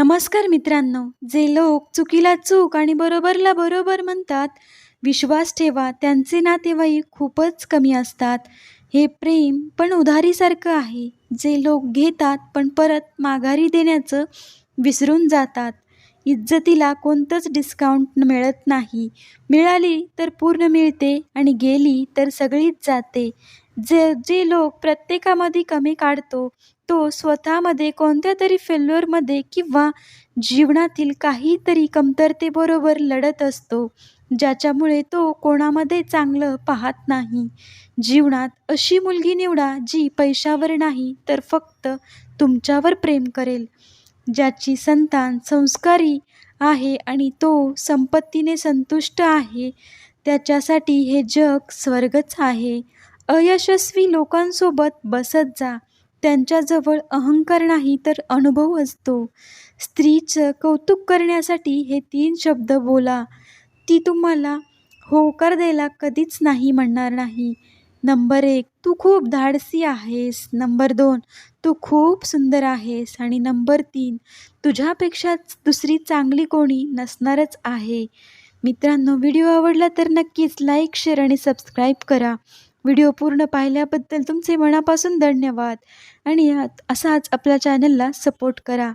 नमस्कार मित्रांनो. जे लोक चुकीला चूक आणि बरोबरला बरोबर म्हणतात विश्वास ठेवा त्यांचे नातेवाईक खूपच कमी असतात. हे प्रेम पण उधारीसारखं आहे. जे लोक घेतात पण परत माघारी देण्याचं विसरून जातात. इज्जतीला कोणतंच डिस्काउंट मिळत नाही. मिळाली तर पूर्ण मिळते आणि गेली तर सगळीच जाते. जे जे लोक प्रत्येकामध्ये कमी काढतो तो स्वतःमध्ये कोणत्या तरी फेल्युअरमध्ये किंवा जीवनातील काहीतरी कमतरतेबरोबर लढत असतो ज्याच्यामुळे तो कोणामध्ये चांगलं पाहत नाही. जीवनात अशी मुलगी निवडा जी पैशावर नाही तर फक्त तुमच्यावर प्रेम करेल. ज्याची संतान संस्कारी आहे आणि तो संपत्तीने संतुष्ट आहे त्याच्यासाठी हे जग स्वर्गच आहे. अयशस्वी लोकांसोबत बसत जा. त्यांच्याजवळ अहंकार नाही तर अनुभव असतो. स्त्रीचं कौतुक करण्यासाठी हे तीन शब्द बोला. ती तुम्हाला होकार द्यायला कधीच नाही म्हणणार नाही. नंबर एक तू खूप धाडसी आहेस. नंबर दोन तू खूप सुंदर आहेस. आणि नंबर तीन तुझ्यापेक्षा दुसरी चांगली कोणी नसणारच आहे. मित्रांनो व्हिडिओ आवडला तर नक्कीच लाईक शेअर आणि सबस्क्राईब करा. व्हिडिओ पूर्ण पाहिल्याबद्दल तुमचे मनापासून धन्यवाद. आणि असाच आपल्या चॅनलला सपोर्ट करा.